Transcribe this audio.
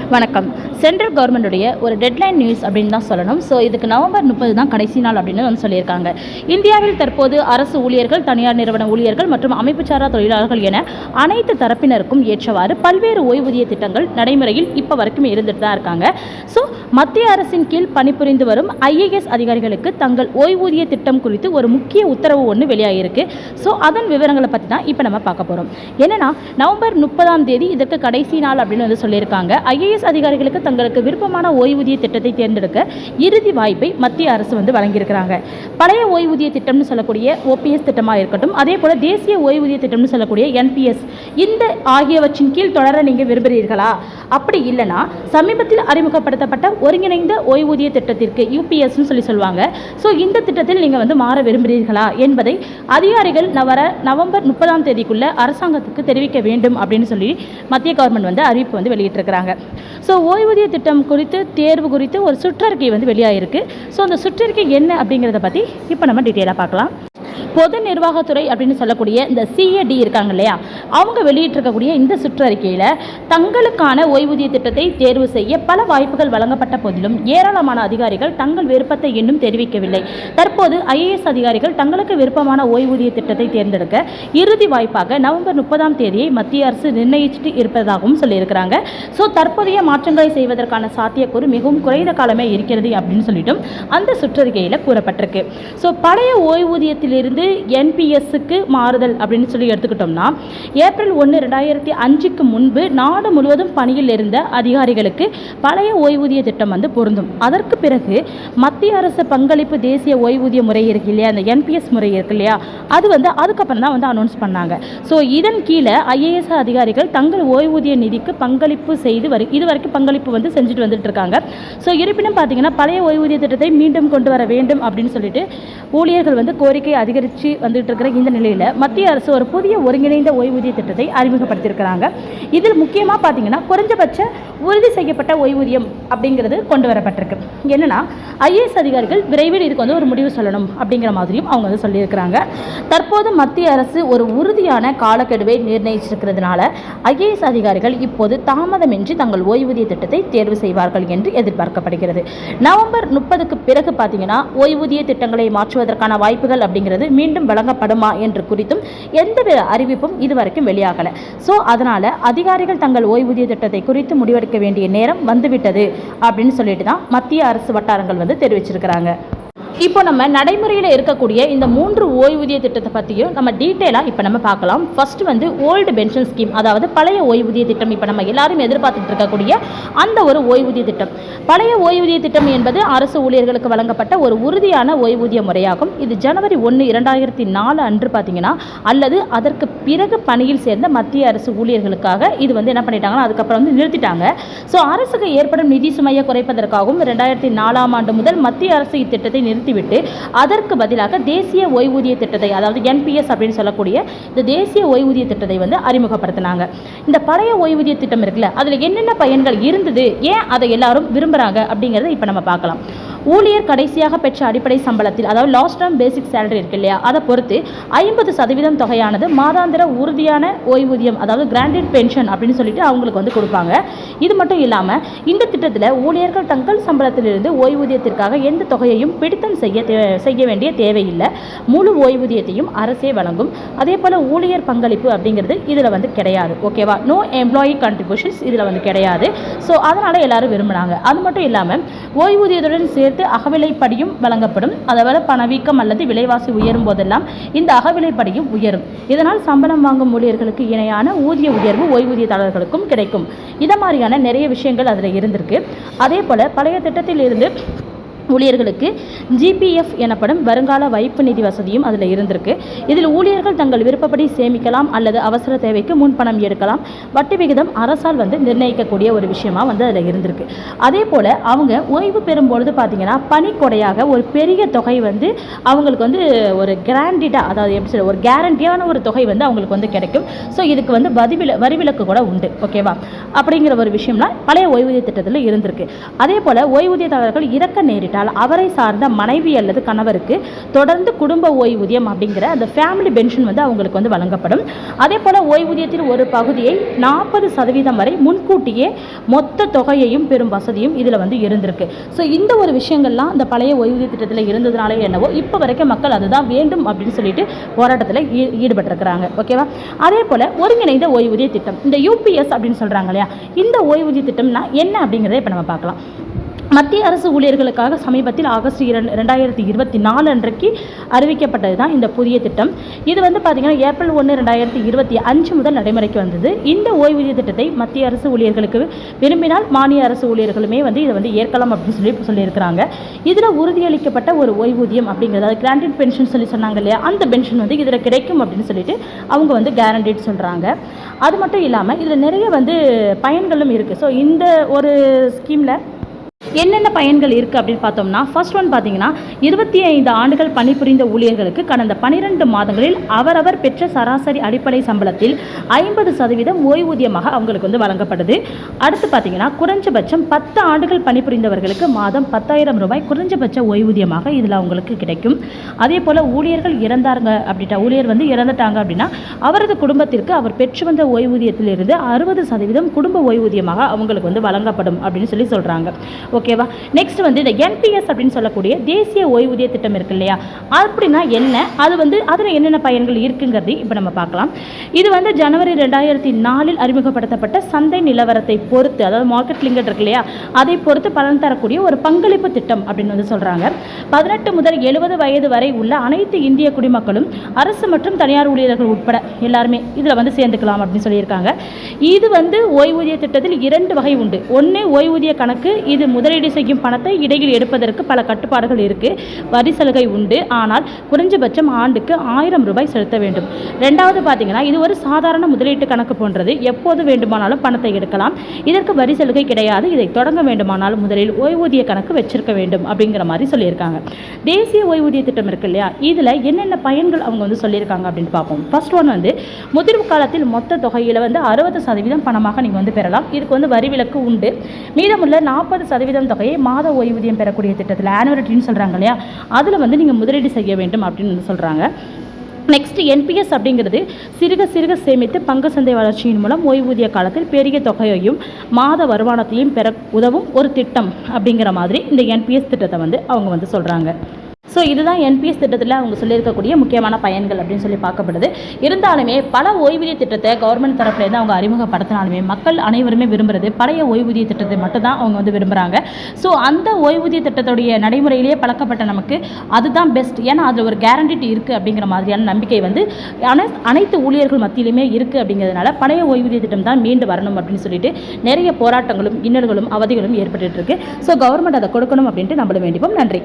வணக்கம். சென்ட்ரல் கவர்மெண்ட்டுடைய ஒரு deadline news அப்படின்னு தான் சொல்லணும். ஸோ இதுக்கு நவம்பர் முப்பது தான் கடைசி நாள் அப்படின்னு வந்து சொல்லியிருக்காங்க. இந்தியாவில் தற்போது அரசு ஊழியர்கள் தனியார் நிறுவன ஊழியர்கள் மற்றும் அமைப்புச்சாரா தொழிலாளர்கள் என அனைத்து தரப்பினருக்கும் ஏற்றவாறு பல்வேறு ஓய்வூதிய திட்டங்கள் நடைமுறையில் இப்போ வரைக்கும் இருந்துட்டு தான் இருக்காங்க. ஸோ மத்திய அரசின் கீழ் பணிபுரிந்து வரும் ஐஏஎஸ் அதிகாரிகளுக்கு தங்கள் ஓய்வூதிய திட்டம் குறித்து ஒரு முக்கிய உத்தரவு ஒன்று வெளியாகிருக்கு ஸோ அதன் விவரங்களை பற்றி தான் இப்போ நம்ம பார்க்க போகிறோம் என்னன்னா நவம்பர் முப்பதாம் தேதி இதற்கு கடைசி நாள் அப்படின்னு வந்து சொல்லியிருக்காங்க. ஐஏஎஸ் அதிகாரிகளுக்கு தங்களுக்கு விருப்பமான ஓய்வூதிய திட்டத்தை தேர்ந்தெடுக்க இறுதி வாய்ப்பை மத்திய அரசு வந்து வழங்கியிருக்கிறாங்க. பழைய ஓய்வூதிய திட்டம்னு சொல்லக்கூடிய ஓபிஎஸ் திட்டமாக இருக்கட்டும் அதே போல் தேசிய ஓய்வூதிய திட்டம்னு சொல்லக்கூடிய என்பிஎஸ் இந்த ஆகியவற்றின் கீழ் தொடர நீங்கள் விரும்புகிறீர்களா? அப்படி இல்லைனா சமீபத்தில் அறிமுகப்படுத்தப்பட்ட ஒருங்கிணைந்த ஓய்வூதிய திட்டத்திற்கு யூபிஎஸ்ன்னு சொல்லி சொல்லுவாங்க. ஸோ இந்த திட்டத்தில் நீங்கள் வந்து மாற விரும்புகிறீர்களா என்பதை அதிகாரிகள் வர நவம்பர் முப்பதாம் தேதிக்குள்ள அரசாங்கத்துக்கு தெரிவிக்க வேண்டும் அப்படின்னு சொல்லி மத்திய கவர்மெண்ட் வந்து அறிவிப்பு வந்து வெளியிட்டிருக்கிறாங்க. ஸோ ஓய்வூதிய திட்டம் குறித்து தேர்வு குறித்து ஒரு சுற்றறிக்கை வந்து வெளியாகிருக்கு ஸோ அந்த சுற்றறிக்கை என்ன அப்படிங்கிறத பற்றி இப்போ நம்ம டீட்டெயிலாக பார்க்கலாம். பொது நிர்வாகத்துறை அப்படின்னு சொல்லக்கூடிய இந்த சிஏடி இருக்காங்க இல்லையா? அவங்க வெளியிட்டிருக்கக்கூடிய இந்த சுற்றறிக்கையில் தங்களுக்கான ஓய்வூதிய திட்டத்தை தேர்வு செய்ய பல வாய்ப்புகள் வழங்கப்பட்ட போதிலும் ஏராளமான அதிகாரிகள் தங்கள் விருப்பத்தை இன்னும் தெரிவிக்கவில்லை. தற்போது ஐஏஎஸ் அதிகாரிகள் தங்களுக்கு விருப்பமான ஓய்வூதிய திட்டத்தை தேர்ந்தெடுக்க இறுதி வாய்ப்பாக நவம்பர் முப்பதாம் தேதியை மத்திய அரசு நிர்ணயிச்சுட்டு இருப்பதாகவும் சொல்லியிருக்கிறாங்க. ஸோ தற்போதைய மாற்றங்களை செய்வதற்கான சாத்தியக்கூறு மிகவும் குறைந்த காலமே இருக்கிறது அப்படின்னு சொல்லிட்டும் அந்த சுற்றறிக்கையில் கூறப்பட்டிருக்கு. ஸோ பழைய ஓய்வூதியத்திலிருந்து என்பிஎஸ்ஸுக்கு மாறுதல் அப்படின்னு சொல்லி எடுத்துக்கிட்டோம்னா ஏப்ரல் ஒன்று ரெண்டாயிரத்தி அஞ்சுக்கு முன்பு நாடு முழுவதும் பணியில் இருந்த அதிகாரிகளுக்கு பழைய ஓய்வூதிய திட்டம் வந்து பொருந்தும். அதற்கு பிறகு மத்திய அரசு பங்களிப்பு தேசிய ஓய்வூதிய முறை இருக்கு இல்லையா அந்த என்பிஎஸ் முறை இருக்கு இல்லையா அது வந்து அதுக்கப்புறம் தான் வந்து அனௌன்ஸ் பண்ணாங்க. ஸோ இதன் கீழே ஐஏஎஸ் அதிகாரிகள் தங்கள் ஓய்வூதிய நிதிக்கு பங்களிப்பு செய்து வரு இது வரைக்கும் பங்களிப்பு வந்து செஞ்சுட்டு வந்துட்டு இருக்காங்க. ஸோ இருப்பினும் பார்த்தீங்கன்னா பழைய ஓய்வூதிய திட்டத்தை மீண்டும் கொண்டு வர வேண்டும் அப்படின்னு சொல்லிட்டு ஊழியர்கள் வந்து கோரிக்கை அதிகரித்து வந்துட்டு இருக்கிற இந்த நிலையில் மத்திய அரசு ஒரு புதிய ஒருங்கிணைந்த ஓய்வூதிய திட்டத்தை அறிமுகப்படுத்தியிருக்கிறாங்க. இதில் முக்கியமாக பார்த்தீங்கன்னா குறைஞ்சபட்ச உறுதி செய்யப்பட்ட ஓய்வூதியம் அப்படிங்கிறது கொண்டு வரப்பட்டிருக்கு. என்னென்னா ஐஏஎஸ் அதிகாரிகள் விரைவில் இதுக்கு வந்து ஒரு முடிவு சொல்லணும் அப்படிங்கிற மாதிரியும் அவங்க வந்து சொல்லியிருக்கிறாங்க. தற்போது மத்திய அரசு ஒரு உறுதியான காலக்கெடுவை நிர்ணயிச்சிருக்கிறதுனால ஐஏஎஸ் அதிகாரிகள் இப்போது தாமதமின்றி தங்கள் ஓய்வூதிய திட்டத்தை தேர்வு செய்வார்கள் என்று எதிர்பார்க்கப்படுகிறது. நவம்பர் முப்பதுக்கு பிறகு பார்த்தீங்கன்னா ஓய்வூதிய திட்டங்களை மாற்றுவதற்கான வாய்ப்புகள் அப்படிங்கிறது மீண்டும் வழங்கப்படுமா என்று குறித்தும் எந்தவித அறிவிப்பும் இதுவரைக்கும் வெளியாகலை. ஸோ அதனால் அதிகாரிகள் தங்கள் ஓய்வூதிய திட்டத்தை குறித்து முடிவெடுக்க வேண்டிய நேரம் வந்துவிட்டது அப்படின்னு சொல்லிட்டு தான் மத்திய அரசு வட்டாரங்கள் வந்து தெரிவிச்சிருக்கிறாங்க. இப்போ நம்ம நடைமுறையில் இருக்கக்கூடிய இந்த மூன்று ஓய்வூதிய திட்டத்தை பற்றியும் நம்ம டீட்டெயிலாக இப்போ நம்ம பார்க்கலாம். ஃபர்ஸ்ட் வந்து ஓல்டு பென்ஷன் ஸ்கீம் அதாவது பழைய ஓய்வூதிய திட்டம். இப்போ நம்ம எல்லாரும் எதிர்பார்த்துட்டு இருக்கக்கூடிய அந்த ஒரு ஓய்வூதிய திட்டம். பழைய ஓய்வூதிய திட்டம் என்பது அரசு ஊழியர்களுக்கு வழங்கப்பட்ட ஒரு உறுதியான ஓய்வூதிய முறையாகும். இது ஜனவரி ஒன்று இரண்டாயிரத்தி நாலு அன்று பார்த்தீங்கன்னா அல்லது அதற்கு பிறகு பணியில் சேர்ந்த மத்திய அரசு ஊழியர்களுக்காக இது வந்து என்ன பண்ணிட்டாங்கன்னா அதுக்கப்புறம் வந்து நிறுத்திட்டாங்க. ஸோ அரசுக்கு ஏற்படும் நிதி சுமையை குறைப்பதற்காகவும் ரெண்டாயிரத்தி நாலாம் ஆண்டு முதல் மத்திய அரசு இத்திட்டத்தை நிறுத்திவிட்டு அதற்கு பதிலாக தேசிய ஓய்வூதிய திட்டத்தை அதாவது என்பிஎஸ் அப்படின்னு சொல்லக்கூடிய இந்த தேசிய ஓய்வூதிய திட்டத்தை வந்து அறிமுகப்படுத்தினாங்க. இந்த பழைய ஓய்வூதிய திட்டம் இருக்குல்ல அதில் என்னென்ன பயன்கள் இருந்தது ஏன் அதை எல்லாரும் விரும்புகிறாங்க அப்படிங்கிறத இப்போ நம்ம பார்க்கலாம். ஊழியர் கடைசியாக பெற்ற அடிப்படை சம்பளத்தில் அதாவது லாஸ்ட் டேர்ம் பேசிக் சேலரி இருக்கு இல்லையா அதை பொறுத்து ஐம்பது சதவீதம் தொகையானது மாதாந்திர உறுதியான ஓய்வூதியம் அதாவது கிராண்டட் பென்ஷன் அப்படின்னு சொல்லிட்டு அவங்களுக்கு வந்து கொடுப்பாங்க. இது மட்டும் இல்லாமல் இந்த திட்டத்தில் ஊழியர்கள் தங்கள் சம்பளத்திலிருந்து ஓய்வூதியத்திற்காக எந்த தொகையையும் பிடித்தம் செய்ய தே- செய்ய வேண்டிய தேவையில்லை. முழு ஓய்வூதியத்தையும் அரசே வழங்கும். அதே போல் ஊழியர் பங்களிப்பு அப்படிங்கிறது இதில் வந்து கிடையாது. ஓகேவா நோ எம்ப்ளாயி கான்ட்ரிபியூஷன்ஸ் இதில் வந்து கிடையாது. ஸோ அதனால் எல்லாரும் விரும்பினாங்க. அது மட்டும் இல்லாமல் ஓய்வூதியத்துடன் சேர்த்து அகவிலைப்படியும் வழங்கப்படும். அதாவது பணவீக்கம் அல்லது விலைவாசி உயரும் போதெல்லாம் இந்த அகவிலைப்படியும் உயரும். இதனால் சம்பளம் வாங்கும் ஊழியர்களுக்கு இணையான ஊதிய உயர்வு ஓய்வூதியதாரர்களுக்கும் கிடைக்கும். இதை மாதிரியான நிறைய விஷயங்கள் அதில் இருந்திருக்கு. அதே போல் பழைய திட்டத்தில் இருந்து ஊழியர்களுக்கு ஜிபிஎஃப் எனப்படும் வருங்கால வைப்பு நிதி வசதியும் அதில் இருந்திருக்கு. இதில் ஊழியர்கள் தங்கள் விருப்பப்படி சேமிக்கலாம் அல்லது அவசர தேவைக்கு முன்பணம் எடுக்கலாம். வட்டி விகிதம் அரசால் வந்து நிர்ணயிக்கக்கூடிய ஒரு விஷயமா வந்து அதில் இருந்திருக்கு. அதே போல் அவங்க ஓய்வு பெறும் பொழுது பார்த்தீங்கன்னா பணிக்கொடையாக ஒரு பெரிய தொகை வந்து அவங்களுக்கு வந்து ஒரு கிராண்டிடாக அதாவது எப்படி சொல்ல ஒரு கேரண்டியான ஒரு தொகை வந்து அவங்களுக்கு வந்து கிடைக்கும். ஸோ இதுக்கு வந்து வரிவில வரிவிலக்கு கூட உண்டு. ஓகேவா அப்படிங்கிற ஒரு விஷயம்லாம் பழைய ஓய்வூதிய திட்டத்தில் இருந்திருக்கு. அதே போல் ஓய்வூதியதாரர்கள் இறக்க நேரிடும். இறந்துவிட்டால் அவரை சார்ந்த மனைவி அல்லது கணவருக்கு தொடர்ந்து குடும்ப ஓய்வூதியம் அப்படிங்கிற அந்த ஃபேமிலி பென்ஷன் வந்து அவங்களுக்கு வந்து வழங்கப்படும். அதே போல் ஓய்வூதியத்தில் ஒரு பகுதியை நாற்பது சதவீதம் வரை முன்கூட்டியே மொத்த தொகையையும் பெறும் வசதியும் இதில் வந்து இருந்திருக்கு. ஸோ இந்த ஒரு விஷயங்கள்லாம் அந்த பழைய ஓய்வூதிய திட்டத்தில் இருந்ததுனாலே என்னவோ இப்போ வரைக்கும் மக்கள் அதுதான் வேண்டும் அப்படின்னு சொல்லிட்டு போராட்டத்தில் ஈ ஈடுபட்டிருக்கிறாங்க. ஓகேவா அதே போல் ஒருங்கிணைந்த ஓய்வூதிய திட்டம். இந்த யூபிஎஸ் அப்படின்னு சொல்கிறாங்க இல்லையா? இந்த ஓய்வூதிய திட்டம்னா என்ன அப்படிங்கிறத இப்போ நம்ம பார்க்கலாம். மத்திய அரசு ஊழியர்களுக்காக சமீபத்தில் ஆகஸ்ட் இரண்டு ரெண்டாயிரத்தி இருபத்தி நாலு அன்றைக்கு அறிவிக்கப்பட்டது தான் இந்த புதிய திட்டம். இது வந்து பார்த்திங்கன்னா ஏப்ரல் ஒன்று ரெண்டாயிரத்தி இருபத்தி அஞ்சு முதல் நடைமுறைக்கு வந்தது. இந்த ஓய்வூதிய திட்டத்தை மத்திய அரசு ஊழியர்களுக்கு விரும்பினால் மாநில அரசு ஊழியர்களுமே வந்து இதை வந்து ஏற்கலாம் அப்படின்னு சொல்லி சொல்லியிருக்கிறாங்க. இதில் உறுதியளிக்கப்பட்ட ஒரு ஓய்வூதியம் அப்படிங்கிறது அது கிராண்டட் பென்ஷன் சொல்லி சொன்னாங்க இல்லையா? அந்த பென்ஷன் வந்து இதில் கிடைக்கும் அப்படின்னு சொல்லிட்டு அவங்க வந்து கேரண்டிட் சொல்கிறாங்க அது மட்டும் இல்லாமல் இதில் நிறைய வந்து பயன்களும் இருக்குது ஸோ இந்த ஒரு ஸ்கீமில் என்னென்ன பயன்கள் இருக்குது அப்படின்னு பார்த்தோம்னா ஃபர்ஸ்ட் ஒன் பார்த்தீங்கன்னா இருபத்தி ஐந்து ஆண்டுகள் பணிபுரிந்த ஊழியர்களுக்கு கடந்த பனிரெண்டு மாதங்களில் அவரவர் பெற்ற சராசரி அடிப்படை சம்பளத்தில் ஐம்பது சதவீதம் ஓய்வூதியமாக அவங்களுக்கு வந்து வழங்கப்படுது அடுத்து பார்த்தீங்கன்னா குறைஞ்சபட்சம் பத்து ஆண்டுகள் பணிபுரிந்தவர்களுக்கு மாதம் பத்தாயிரம் ரூபாய் குறைஞ்சபட்ச ஓய்வூதியமாக இதில் அவங்களுக்கு கிடைக்கும். அதே போல் ஊழியர்கள் இறந்தாங்க அப்படின்ட்டா ஊழியர் வந்து இறந்துட்டாங்க அப்படின்னா அவரது குடும்பத்திற்கு அவர் பெற்று வந்த ஓய்வூதியத்திலிருந்து அறுபது சதவீதம் குடும்ப ஓய்வூதியமாக அவங்களுக்கு வந்து வழங்கப்படும் அப்படின்னு சொல்லி சொல்கிறாங்க ஓகேவா? நெக்ஸ்ட் வந்து இந்த என்பிஎஸ் அப்படின்னு சொல்லக்கூடிய தேசிய ஓய்வூதிய திட்டம் இருக்கு இல்லையா? அப்படின்னா என்ன? அது வந்து அதில் என்னென்ன பயன்கள் இருக்குங்கிறது இப்போ நம்ம பார்க்கலாம். இது வந்து ஜனவரி ரெண்டாயிரத்தி நாலில் அறிமுகப்படுத்தப்பட்ட சந்தை நிலவரத்தை பொறுத்து அதாவது மார்க்கெட் லிங்கட் இருக்கு இல்லையா? அதை பொறுத்து பலன் தரக்கூடிய ஒரு பங்களிப்பு திட்டம் அப்படின்னு வந்து சொல்கிறாங்க பதினெட்டு முதல் எழுபது வயது வரை உள்ள அனைத்து இந்திய குடிமக்களும் அரசு மற்றும் தனியார் ஊழியர்கள் உட்பட எல்லாருமே இதில் வந்து சேர்ந்துக்கலாம் அப்படின்னு சொல்லியிருக்காங்க. இது வந்து ஓய்வூதிய திட்டத்தில் இரண்டு வகை உண்டு. ஒன்று ஓய்வூதிய கணக்கு இது முதலீடு செய்யும் பணத்தை இடையில் எடுப்பதற்கு பல கட்டுப்பாடுகள் இருக்குது வரி சலுகை உண்டு. ஆனால் குறைஞ்சபட்சம் ஆண்டுக்கு ஆயிரம் ரூபாய் செலுத்த வேண்டும். ரெண்டாவது பார்த்தீங்கன்னா இது ஒரு சாதாரண முதலீட்டு கணக்கு போன்றது. எப்போது வேண்டுமானாலும் பணத்தை எடுக்கலாம். இதற்கு வரி சலுகை கிடையாது. இதை தொடங்க வேண்டுமானாலும் முதலில் ஓய்வூதிய கணக்கு வச்சிருக்க வேண்டும் அப்படிங்கிற மாதிரி சொல்லியிருக்காங்க. தேசிய ஓய்வூதிய திட்டம் இருக்கு இல்லையா? இதில் என்னென்ன பயன்கள் அவங்க வந்து சொல்லியிருக்காங்க அப்படின்னு பார்ப்போம். ஃபர்ஸ்ட் ஒன் வந்து முதிர்வு காலத்தில் மொத்த தொகையில் வந்து அறுபது சதவீதம் பணமாக நீங்கள் வந்து பெறலாம். இதுக்கு வந்து வரி விலக்கு உண்டு. மீதமுள்ள நாற்பது சதவீதம் தொகையை மாத ஓய்வூதியம் பெறக்கூடிய திட்டத்தில் ஆனுவலிட்டின்னு சொல்கிறாங்க இல்லையா? அதில் வந்து நீங்கள் முதலீடு செய்ய வேண்டும் அப்படின்னு வந்து சொல்கிறாங்க நெக்ஸ்ட் என்பிஎஸ் அப்படிங்கிறது சிறுக சிறுக சேமித்து பங்கு சந்தை வளர்ச்சியின் மூலம் ஓய்வூதிய காலத்தில் பெரிய தொகையையும் மாத வருமானத்தையும் பெற உதவும் ஒரு திட்டம் அப்படிங்கிற மாதிரி இந்த என்பிஎஸ் திட்டத்தை வந்து அவங்க வந்து சொல்கிறாங்க ஸோ இதுதான் என்பிஎஸ் திட்டத்தில் அவங்க சொல்லியிருக்கக்கூடிய முக்கியமான பயன்கள் அப்படின்னு சொல்லி பார்க்கப்படுது. இருந்தாலுமே பல ஓய்வூதிய திட்டத்தை கவர்மெண்ட் தரப்புலேருந்து அவங்க அறிமுகப்படுத்தினாலுமே மக்கள் அனைவருமே விரும்புறது பழைய ஓய்வூதிய திட்டத்தை மட்டும்தான் அவங்க வந்து விரும்புகிறாங்க ஸோ அந்த ஓய்வூதிய திட்டத்துடைய நடைமுறையிலேயே பழக்கப்பட்ட நமக்கு அதுதான் பெஸ்ட் ஏன்னா அதில் ஒரு கேரண்டிட்டி இருக்குது அப்படிங்கிற மாதிரியான நம்பிக்கை வந்து அனை அனைத்து ஊழியர்கள் மத்தியிலுமே இருக்குது அப்படிங்கிறதுனால பழைய ஓய்வூதிய திட்டம் தான் மீண்டு வரணும் அப்படின்னு சொல்லிட்டு நிறைய போராட்டங்களும் இன்னல்களும் அவதிகளும் ஏற்பட்டு இருக்கு. ஸோ கவர்மெண்ட் அதை கொடுக்கணும் அப்படின்ட்டு நம்மள வேண்டிப்போம். நன்றி.